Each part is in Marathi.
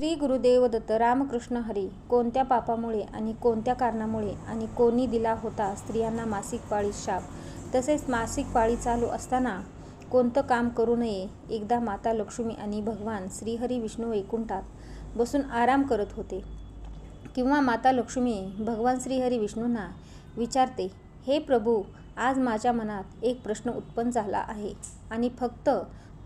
श्री गुरुदेव दत्त रामकृष्ण हरी कोणत्या पापामुळे आणि कोणत्या कारणामुळे आणि कोणी दिला होता स्त्रियांना मासिक पाळी शाप? तसेच मासिक पाळी चालू असताना कोणतं काम करू नये? एकदा माता लक्ष्मी आणि भगवान श्रीहरी विष्णू वैकुंठात बसून आराम करत होते. किंवा माता लक्ष्मी भगवान श्रीहरी विष्णूंना विचारते हे प्रभू आज माझ्या मनात एक प्रश्न उत्पन्न झाला आहे आणि फक्त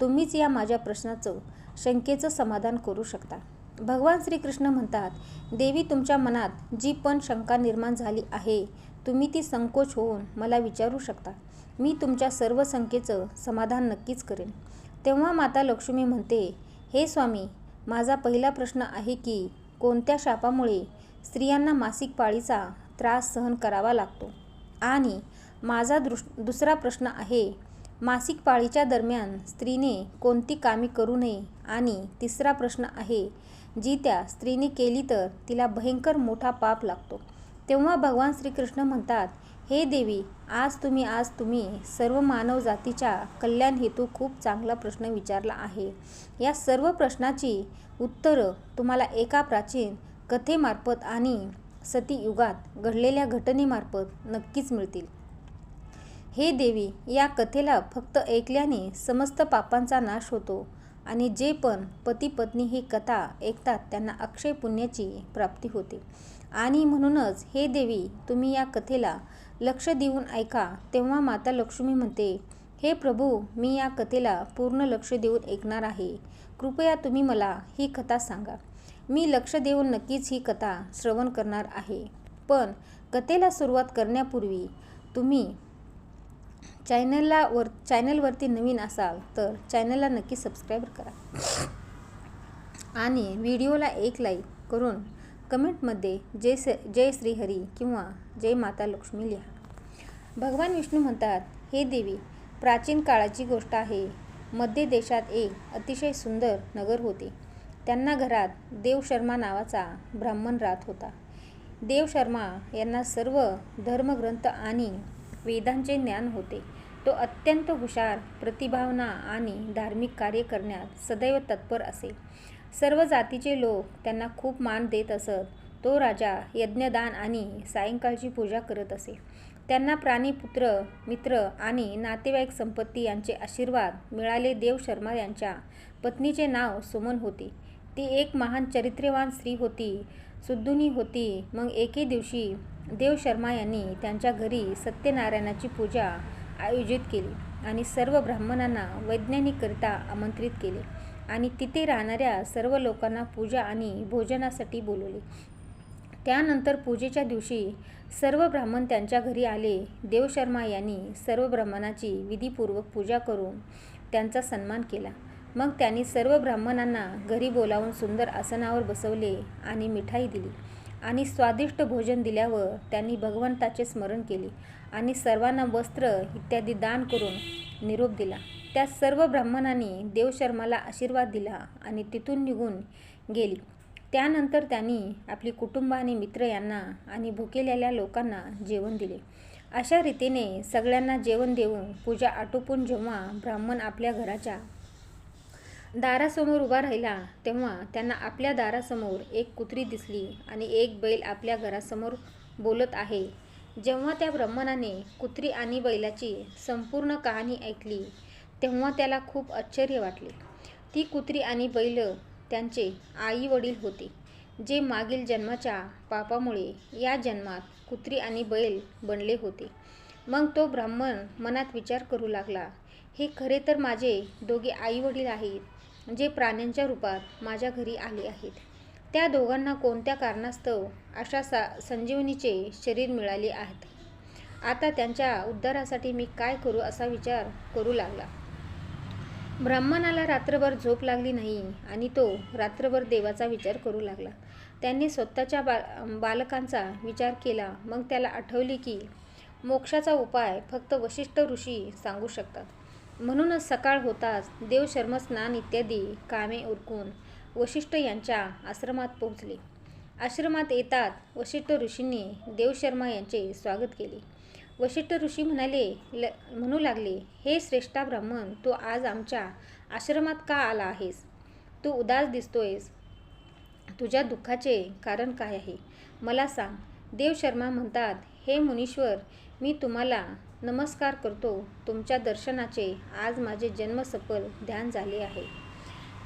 तुम्हीच या माझ्या प्रश्नाचं शंकेचं समाधान करू शकता. भगवान श्रीकृष्ण म्हणतात देवी तुमच्या मनात जी पण शंका निर्माण झाली आहे तुम्ही ती संकोच होऊन मला विचारू शकता. मी तुमच्या सर्व शंकेचं समाधान नक्कीच करेन. तेव्हा माता लक्ष्मी म्हणते हे स्वामी माझा पहिला प्रश्न आहे की कोणत्या शापामुळे स्त्रियांना मासिक पाळीचा त्रास सहन करावा लागतो? आणि माझा दृश दुसरा प्रश्न आहे मासिक पाळीच्या दरम्यान स्त्रीने कोणती कामे करू नये? आणि तिसरा प्रश्न आहे जी त्या स्त्रीने केली तर तिला भयंकर मोठा पाप लागतो. तेव्हा भगवान श्रीकृष्ण म्हणतात हे देवी आज तुम्ही आज तुम्ही सर्व मानव जातीच्या कल्याण हेतू खूप चांगला प्रश्न विचारला आहे. या सर्व प्रश्नाची उत्तरं तुम्हाला एका प्राचीन कथेमार्फत आणि सतीयुगात घडलेल्या घटनेमार्फत नक्कीच मिळतील. हे देवी या कथेला फक्त ऐकल्याने समस्त पापांचा नाश होतो. आणि जे पण पती पत्नी ही कथा ऐकतात त्यांना अक्षय पुण्याची प्राप्ती होते. आणि म्हणूनच हे देवी तुम्ही या कथेला लक्ष देऊन ऐका तेव्हा माता लक्ष्मी म्हणते हे प्रभू मी या कथेला पूर्ण लक्ष देऊन ऐकणार आहे. कृपया तुम्ही मला ही कथा सांगा. मी लक्ष देऊन नक्कीच ही कथा श्रवण करणार आहे. पण कथेला सुरुवात करण्यापूर्वी तुम्ही चॅनलला वर चॅनलवरती नवीन असाल तर चॅनलला नक्की सबस्क्राईब करा. आणि व्हिडिओला एक लाईक करून कमेंटमध्ये जय स जय श्रीहरी किंवा जय माता लक्ष्मी लिहा. भगवान विष्णू म्हणतात हे देवी प्राचीन काळाची गोष्ट आहे. मध्य देशात एक अतिशय सुंदर नगर होते. त्यांना घरात देवशर्मा नावाचा ब्राह्मण राहत होता. देवशर्मा यांना सर्व धर्मग्रंथ आणि वेदांचे ज्ञान होते. तो अत्यंत हुशार प्रतिभावना आणि धार्मिक कार्य करण्यात सदैव तत्पर असे. सर्व जातीचे लोक त्यांना खूप मान देत असत. तो राजा यज्ञदान आणि सायंकाळची पूजा करत असे. त्यांना प्राणी पुत्र मित्र आणि नातेवाईक संपत्ती यांचे आशीर्वाद मिळाले. देव शर्मा यांच्या पत्नीचे नाव सुमन होते. ती एक महान चरित्र्यवान स्त्री होती. सुद्दुनी होती. मग एके दिवशी देव शर्मा यांनी त्यांच्या घरी सत्यनारायणाची पूजा आयोजित केली आणि सर्व ब्राह्मणांना वैज्ञानिककरिता आमंत्रित केले आणि तिथे राहणाऱ्या सर्व लोकांना पूजा आणि भोजनासाठी बोलवले. त्यानंतर पूजेच्या दिवशी सर्व ब्राह्मण त्यांच्या घरी आले. देवशर्मा यांनी सर्व ब्राह्मणाची विधीपूर्वक पूजा करून त्यांचा सन्मान केला. मग त्यांनी सर्व ब्राह्मणांना घरी बोलावून सुंदर आसनावर बसवले आणि मिठाई दिली आणि स्वादिष्ट भोजन दिल्यावर त्यांनी भगवंताचे स्मरण केले आणि सर्वांना वस्त्र इत्यादी दान करून निरोप दिला. त्या सर्व ब्राह्मणांनी देवशर्माला आशीर्वाद दिला आणि तिथून निघून गेली. त्यानंतर त्यांनी आपली कुटुंब आणि मित्र यांना आणि भुकेलेल्या लोकांना जेवण दिले. अशा रीतीने सगळ्यांना जेवण देऊन पूजा आटोपून जेव्हा ब्राह्मण आपल्या घराच्या दारासमोर उभा राहिला तेव्हा त्यांना आपल्या दारासमोर एक कुत्री दिसली आणि एक बैल आपल्या घरासमोर बोलत आहे. जेव्हा त्या ब्राह्मणाने कुत्री आणि बैलाची संपूर्ण कहाणी ऐकली तेव्हा त्याला खूप आश्चर्य वाटले. ती कुत्री आणि बैल त्यांचे आई वडील होते जे मागील जन्माच्या पापामुळे या जन्मात कुत्री आणि बैल बनले होते. मग तो ब्राह्मण मनात विचार करू लागला हे खरे तर माझे दोघे आई वडील आहेत. जे प्राण्यांच्या रूपात माझ्या घरी आले आहेत. त्या दोघांना कोणत्या कारणास्तव अशा सा संजीवनीचे शरीर मिळाले आहेत? आता त्यांच्या उद्धारासाठी मी काय करू असा विचार करू लागला. ब्राह्मणाला रात्रभर झोप लागली नाही आणि तो रात्रभर देवाचा विचार करू लागला. त्यांनी स्वतःच्या बा बालकांचा विचार केला. मग त्याला आठवले की मोक्षाचा उपाय फक्त वशिष्ठ ऋषी सांगू शकतात. म्हणूनच सकाळ होताच देवशर्म स्नान इत्यादी कामे उरकून वशिष्ठ यांच्या आश्रमात पोहोचले. आश्रमात येतात वशिष्ठ ऋषींनी देवशर्मा यांचे स्वागत केले. वशिष्ठ ऋषी म्हणाले ल म्हणू लागले हे श्रेष्ठा ब्राह्मण तू आज आमच्या आश्रमात का आला आहेस? तू उदास दिसतोयस. तुझ्या दुःखाचे कारण काय आहे? मला सांग देवशर्मा म्हणतात हे मुनीश्वर मी तुम्हाला नमस्कार करतो. तुमच्या दर्शनाचे आज माझे जन्मसफल ध्यान झाले आहे.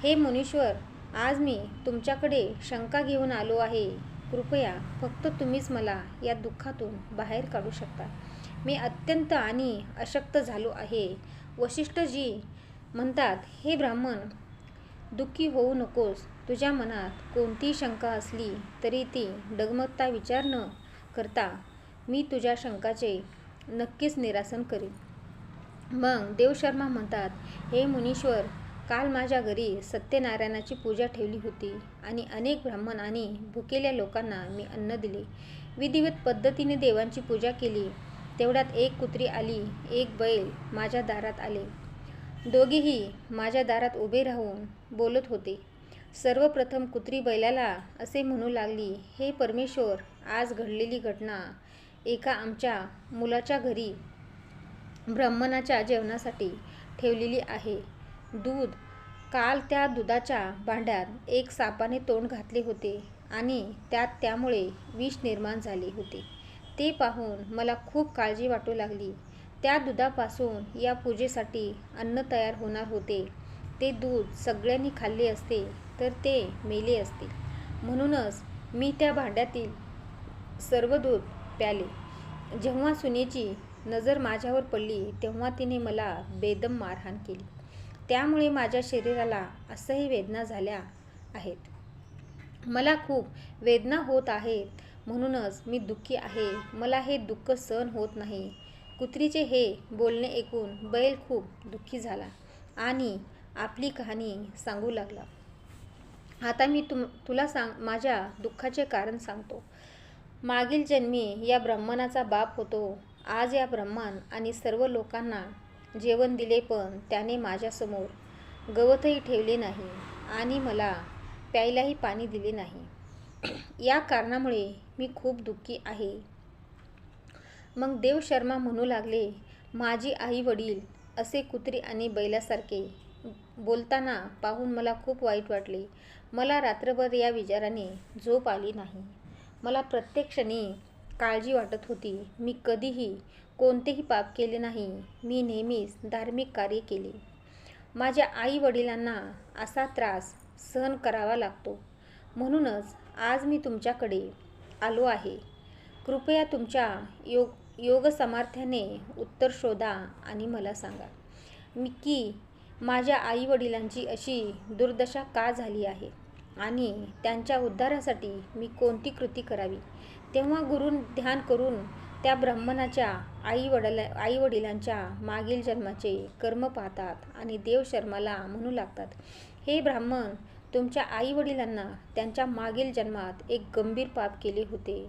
हे मुनीश्वर आज मी तुमच्याकडे शंका घेऊन आलो आहे. कृपया फक्त तुम्हीच मला या दुःखातून बाहेर काढू शकता. मी अत्यंत आणि अशक्त झालो आहे. वशिष्ठजी म्हणतात हे ब्राह्मण दुःखी होऊ नकोस. तुझ्या मनात कोणतीही शंका असली तरी ती डगमगता विचार न करता मी तुझ्या शंकाचे नक्कीच निरासन करीन. मग देवशर्मा म्हणतात हे मुनीश्वर काल माझ्या घरी सत्यनारायणाची पूजा ठेवली होती आणि अनेक ब्राह्मण आणि भुकेल्या लोकांना मी अन्न दिले. विधिवत पद्धतीने देवांची पूजा केली. तेवढ्यात एक कुत्री आली एक बैल माझ्या दारात आले. दोघेही माझ्या दारात उभे राहून बोलत होते. सर्वप्रथम कुत्री बैलाला असे म्हणू लागली हे परमेश्वर आज घडलेली घटना एका आमच्या मुलाच्या घरी ब्राह्मणाच्या जेवणासाठी ठेवलेली आहे. दूध काल त्या दुधाच्या भांड्यात एक सापाने तोंड घातले होते आणि त्यात त्यामुळे विष निर्माण झाले होते. ते पाहून मला खूप काळजी वाटू लागली. त्या दुधापासून या पूजेसाठी अन्न तयार होणार होते. ते दूध सगळ्यांनी खाल्ले असते तर ते मेले असते. म्हणूनच मी त्या भांड्यातील सर्व दूध प्याले जेव्हा सुनेची नजर माझ्यावर पडली तेव्हा तिने मला बेदम मारहाण केली. त्यामुळे माझ्या शरीराला असंही वेदना झाल्या आहेत. मला खूप वेदना होत आहेत म्हणूनच मी दुःखी आहे. मला हे दुःख सहन होत नाही. कुत्रीचे हे बोलणे ऐकून बैल खूप दुःखी झाला आणि आपली कहाणी सांगू लागला. आता मी तुम तुला सांग माझ्या दुःखाचे कारण सांगतो. मागील जन्मी या ब्राह्मणाचा बाप होतो. आज या ब्रह्मान आणि सर्व लोकांना जेवण दिले पण त्याने माझ्यासमोर गवतही ठेवले नाही आणि मला प्यायलाही पाणी दिले नाही. या कारणामुळे मी खूप दुःखी आहे. मग देव शर्मा म्हणू लागले माझी आई वडील असे कुत्री आणि बैलासारखे बोलताना पाहून मला खूप वाईट वाटले. मला रात्रभर या विचाराने झोप आली नाही. मला प्रत्येक क्षणी काळजी वाटत होती. मी कधीही कोणतेही पाप केले नाही. मी नेहमीच धार्मिक कार्य केले. माझ्या आई वडिलांना असा त्रास सहन करावा लागतो. म्हणूनच आज मी तुमच्याकडे आलो आहे. कृपया तुमच्या योग योग सामर्थ्याने उत्तर शोधा आणि मला सांगा. मी की माझ्या आई वडिलांची अशी दुर्दशा का झाली आहे? आणि त्यांच्या उद्धारासाठी मी कोणती कृती करावी? तेव्हा गुरु ध्यान करून त्या ब्राह्मणाच्या आई वडला आई वडिलांच्या मागील जन्माचे कर्म पाहतात आणि देव शर्माला म्हणू लागतात. हे ब्राह्मण तुमच्या आई वडिलांना त्यांच्या मागील जन्मात एक गंभीर पाप केले होते.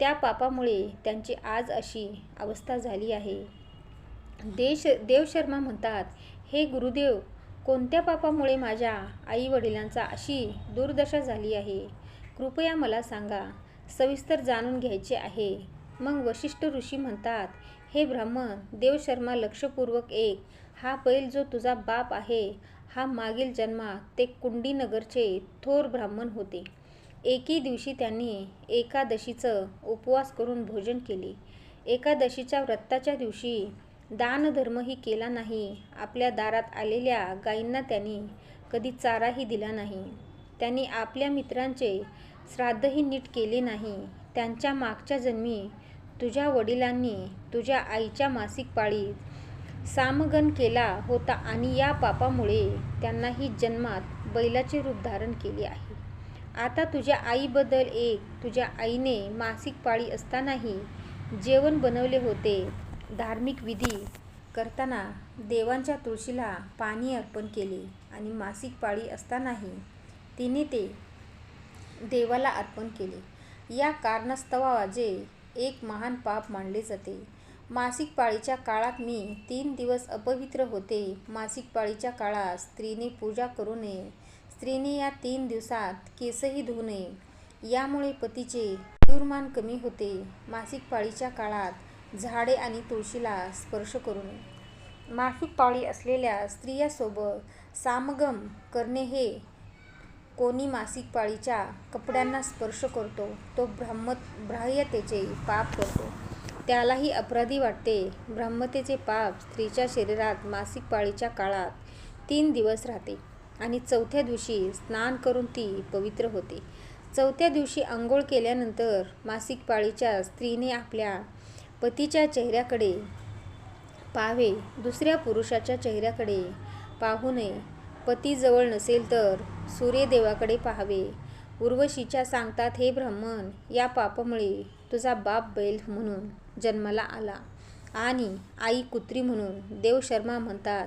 त्या पापामुळे त्यांची आज अशी अवस्था झाली आहे. देश देवशर्मा म्हणतात हे गुरुदेव कोणत्या पापामुळे माझ्या आई वडिलांचा अशी दुर्दशा झाली आहे? कृपया मला सांगा. सविस्तर जाणून घ्यायचे आहे. मग वशिष्ठ ऋषी म्हणतात हे ब्राह्मण देवशर्मा लक्षपूर्वक एक. हा बैल जो तुझा बाप आहे हा मागील जन्मात ते कुंडीनगरचे थोर ब्राह्मण होते. एके दिवशी त्यांनी एकादशीचं उपवास करून भोजन केले. एकादशीच्या व्रताच्या दिवशी दानधर्मही केला नाही. आपल्या दारात आलेल्या गायींना त्यांनी कधी चाराही दिला नाही. त्यांनी आपल्या मित्रांचे श्राद्धही नीट केले नाही. त्यांच्या मागच्या जन्मी तुझ्या वडिलांनी तुझ्या आईच्या मासिक पाळीत सामगन केला होता आणि या पापामुळे त्यांनाही जन्मात बैलाचे रूप धारण केले आहे. आता तुझ्या आईबद्दल एक तुझ्या आईने मासिक पाळी असतानाही जेवण बनवले होते. धार्मिक विधी करताना देवांच्या तुळशीला पाणी अर्पण केले आणि मासिक पाळी असतानाही तिने ते देवाला अर्पण केले. या कारणास्तवाजे एक महान पाप मानले जाते. मासिक पाळीच्या काळात मी तीन दिवस अपवित्र होते. मासिक पाळीच्या काळात स्त्रीने पूजा करू नये. स्त्रीने या तीन दिवसात केसही धुवू नये. यामुळे पतीचे आयुर्मान कमी होते. मासिक पाळीच्या काळात झाडे आणि तुळशीला स्पर्श करू नये मासिक पाळी असलेल्या स्त्रियासोबत सामगम करणे हे कोणी मासिक पाळीच्या कपड्यांना स्पर्श करतो तो ब्राह्म ब्राह्यतेचे पाप करतो. त्यालाही अपराधी वाटते. ब्राह्मतेचे पाप स्त्रीच्या शरीरात मासिक पाळीच्या काळात तीन दिवस राहते आणि चौथ्या दिवशी स्नान करून ती पवित्र होते. चौथ्या दिवशी आंघोळ केल्यानंतर मासिक पाळीच्या स्त्रीने आपल्या पतीच्या चेहऱ्याकडे पाहावे दुसऱ्या पुरुषाच्या चेहऱ्याकडे पाहू नये. पतीजवळ नसेल तर सूर्यदेवाकडे पाहावे. उर्वशीच्या सांगतात हे ब्राह्मण या पापामुळे तुझा बाप बैल म्हणून जन्माला आला. आणि आई कुत्री म्हणून देवशर्मा म्हणतात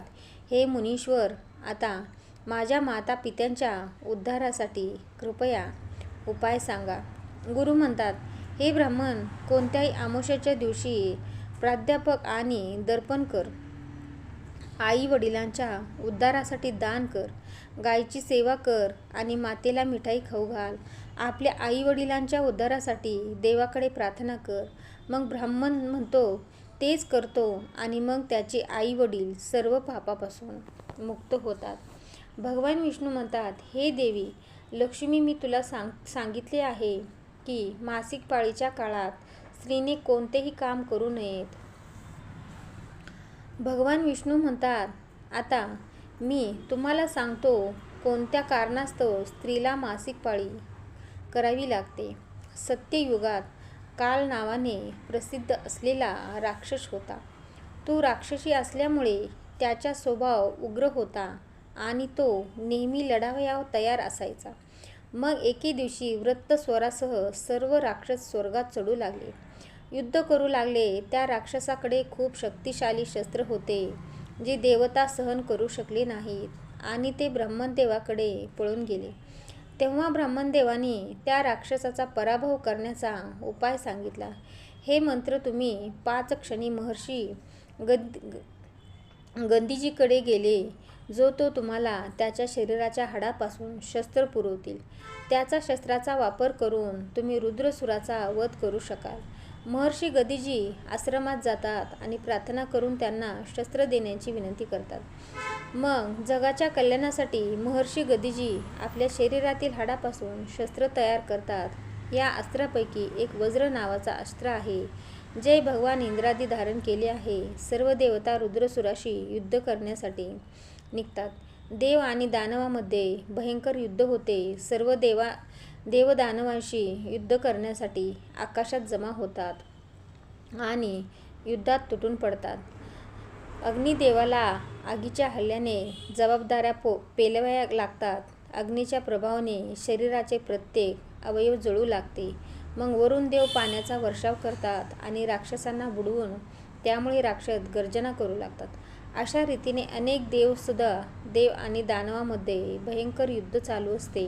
हे मुनीश्वर आता माझ्या माता पित्यांच्या उद्धारासाठी कृपया उपाय सांगा गुरु म्हणतात हे ब्राह्मण कोणत्याही आमोशाच्या दिवशी प्राध्यापक आणि दर्पण कर आई वडिलांच्या उद्धारासाठी दान कर गायीची सेवा कर आणि मातेला मिठाई खाऊ घाल. आपल्या आई वडिलांच्या उद्धारासाठी देवाकडे प्रार्थना कर. मग ब्राह्मण म्हणतो तेच करतो आणि मग त्याचे आई वडील सर्व पापापासून मुक्त होतात. भगवान विष्णू म्हणतात हे देवी लक्ष्मी मी तुला सांग सांगितले आहे. की मासिक पाळीच्या काळात स्त्रीने कोणतेही काम करू नयेत. भगवान विष्णू म्हणतात आता मी तुम्हाला सांगतो कोणत्या कारणास्तव स्त्रीला मासिक पाळी करावी लागते. सत्ययुगात काल नावाने प्रसिद्ध असलेला राक्षस होता. तो राक्षसी असल्यामुळे त्याचा स्वभाव उग्र होता आणि तो नेहमी लढावया तयार असायचा. मग एके दिवशी वृत्त स्वरासह सर्व राक्षस स्वर्गात चढू लागले. युद्ध करू लागले. त्या राक्षसाकडे खूप शक्तिशाली शस्त्र होते जे देवता सहन करू शकले नाहीत आणि ते ब्रह्मदेवाकडे पळून गेले. तेव्हा ब्रह्मदेवाने त्या राक्षसाचा पराभव करण्याचा उपाय सांगितला. हे मंत्र तुम्ही पाच क्षणी महर्षी गद गंधीजीकडे गेले. जो तो तुम्हाला त्याच्या शरीराच्या हाडापासून शस्त्र पुरवतील. त्याचा शस्त्राचा वापर करून तुम्ही रुद्रसुराचा वध करू शकाल. महर्षी गदिजी आश्रमात जातात आणि प्रार्थना करून त्यांना शस्त्र देण्याची विनंती करतात. मग जगाच्या कल्याणासाठी महर्षी गदिजी आपल्या शरीरातील हाडापासून शस्त्र तयार करतात. या अस्त्रापैकी एक वज्र नावाचा अस्त्र आहे जे भगवान इंद्रादी धारण केले आहे. सर्व देवता रुद्रसुराशी युद्ध करण्यासाठी निघतात. देव आणि दानवामध्ये भयंकर युद्ध होते. सर्व देवा देवदानवांशी युद्ध करण्यासाठी आकाशात जमा होतात आणि युद्धात तुटून पडतात. अग्निदेवाला आगीच्या हल्ल्याने जबाबदाऱ्या पो पेलवाया लागतात. अग्नीच्या प्रभावाने शरीराचे प्रत्येक अवयव जळू लागते. मग वरून देव पाण्याचा वर्षाव करतात आणि राक्षसांना बुडवून त्यामुळे राक्षस गर्जना करू लागतात. अशा रीतीने अनेक देवसुद्धा देव आणि दानवामध्ये भयंकर युद्ध चालू असते.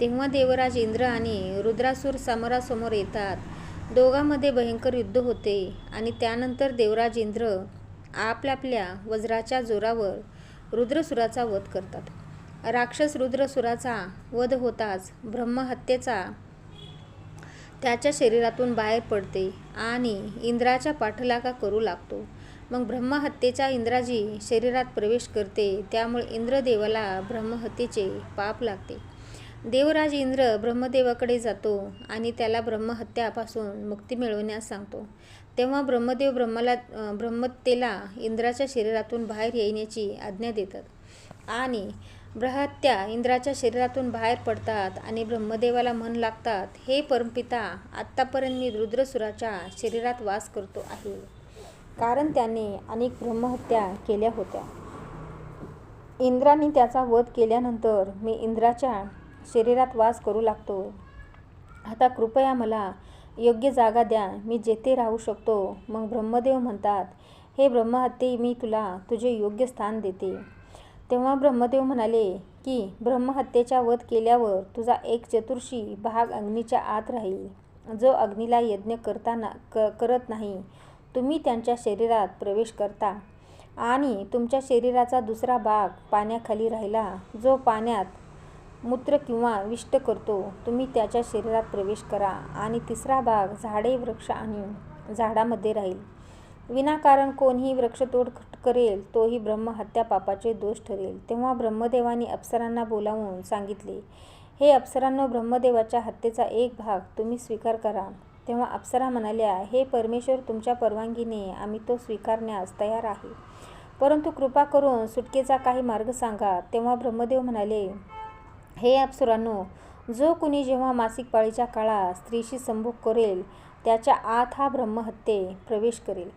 तेव्हा देवराज इंद्र आणि रुद्रासूर समोरासमोर येतात. दोघांमध्ये भयंकर युद्ध होते आणि त्यानंतर देवराज इंद्र आपल्या वज्राच्या जोरावर रुद्रसुराचा वध करतात. राक्षस रुद्रसुराचा वध होताच ब्रह्महत्येचा त्याच्या शरीरातून बाहेर पडते आणि इंद्राच्या पाठलागा करू लागतो. मग ब्रह्महत्येच्या इंद्राजी शरीरात प्रवेश करते. त्यामुळे इंद्रदेवाला ब्रह्महत्येचे पाप लागते. देवराज इंद्र ब्रह्मदेवाकडे जातो आणि त्याला ब्रह्महत्यापासून मुक्ती मिळवण्यास सांगतो. तेव्हा ब्रह्मदेव ब्रह्माला ब्रह्मतेला इंद्राच्या शरीरातून बाहेर येण्याची आज्ञा देतात. आणि ब्रहत्या इंद्राच्या शरीरातून बाहेर पडतात आणि ब्रह्मदेवाला म्हण लागतात. हे परमपिता आत्तापर्यंत मी रुद्रसुराच्या शरीरात वास करतो आहे. कारण त्याने अनेक ब्रह्महत्या केल्या होत्या. इंद्राने त्याचा वध केल्यानंतर मी इंद्राच्या शरीरात वास करू लागतो. आता कृपया मला योग्य जागा द्या मी जेथे राहू शकतो. मग ब्रह्मदेव म्हणतात हे ब्रह्महत्ये मी तुला तुझे योग्य स्थान देते. तेव्हा ब्रह्मदेव म्हणाले की ब्रह्महत्येचा वध केल्यावर तुझा एक चतुर्शी भाग अग्नीच्या आत राहील. जो अग्नीला यज्ञ करताना क करत नाही तुम्ही त्यांच्या शरीरात प्रवेश करता आणि तुमच्या शरीराचा दुसरा भाग पाण्याखाली राहिला जो पाण्यात मूत्र किंवा विष्ट करतो तुम्ही त्याच्या शरीरात प्रवेश करा आणि तिसरा भाग झाडे वृक्ष आणि झाडामध्ये राहील. विनाकारण कोणीही वृक्षतोड करेल तोही ब्रह्महत्या पापाचे दोष ठरेल तेव्हा ब्रह्मदेवाने अप्सरांना बोलावून सांगितले हे अप्सरांनो ब्रह्मदेवाच्या हत्येचा एक भाग तुम्ही स्वीकार करा. तेव्हा अप्सरा म्हणाल्या हे परमेश्वर तुमच्या परवानगीने आम्ही तो स्वीकारण्यास तयार आहे. परंतु कृपा करून सुटकेचा काही मार्ग सांगा. तेव्हा ब्रह्मदेव म्हणाले हे अप्सरांनो जो कुणी जेव्हा मासिक पाळीच्या काळात स्त्रीशी संभोग करेल त्याच्या आत हा ब्रह्महत्ये प्रवेश करेल.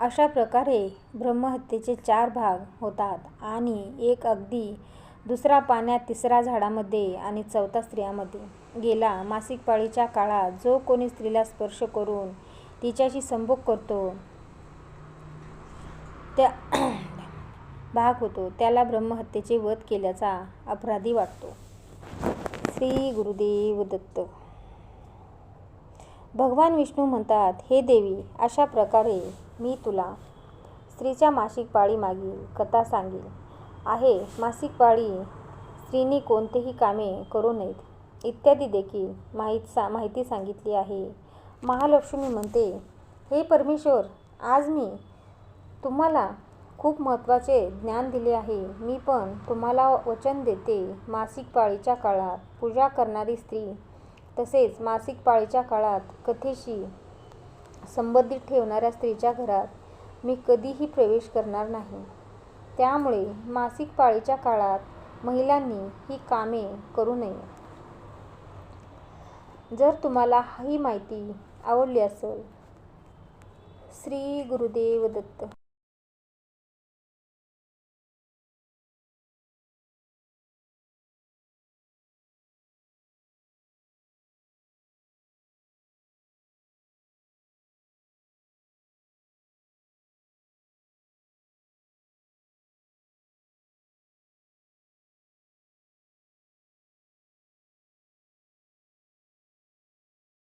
अशा प्रकारे ब्रह्महत्येचे चार भाग होतात आणि एक अगदी दुसरा पाण्यात तिसरा झाडामध्ये आणि चौथा स्त्रियामध्ये. गेला मासिक पाळीच्या काळात जो कोणी स्त्रीला स्पर्श करून तिच्याशी संभोग करतो त्या भाग होतो. त्याला ब्रह्महत्येचे वध केल्याचा अपराधी वाटतो. श्री गुरुदेव दत्त. भगवान विष्णू म्हणतात हे देवी अशा प्रकारे मी तुला स्त्रीच्या मासिक पाळी मागील कथा सांगेल आहे. मासिक पाळी स्त्रीनी कोणतेही कामे करू नयेत. इत्यादी देखील माहीत सा माहिती सांगितली आहे. महालक्ष्मी म्हणते हे परमेश्वर आज मी तुम्हाला खूप महत्त्वाचे ज्ञान दिले आहे. मी पण तुम्हाला वचन देते. मासिक पाळीच्या काळात पूजा करणारी स्त्री तसेच मासिक पाळीच्या काळात कथेशी संबंधित ठेवणाऱ्या स्त्रीच्या घरात मी कधीही प्रवेश करणार नाही. त्यामुळे मासिक पाळीच्या काळात महिलांनी ही कामे करू नये. जर तुम्हाला ही माहिती आवडली असेल श्री गुरुदेव दत्त.